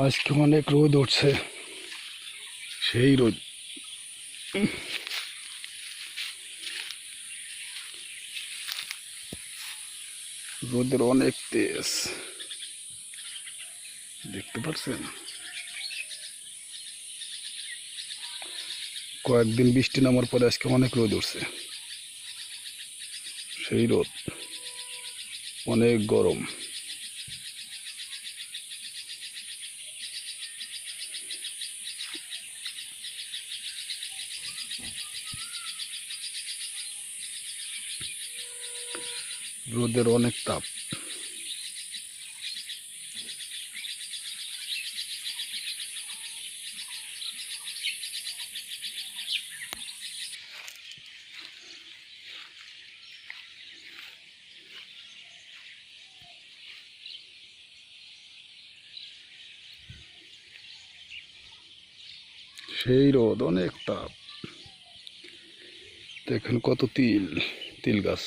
আজকে অনেক রোদ উঠছে। সেই রোদ। রোদের অনেক তেজ। দেখতে পাচ্ছেন কয়েকদিন বৃষ্টি নামার পরে আজকে অনেক রোদ উঠছে। সেই রোদ। অনেক গরম। রোদের অনেক তাপ। সেই রোদ অনেক তাপ। দেখেন কত তিল তিল গাছ।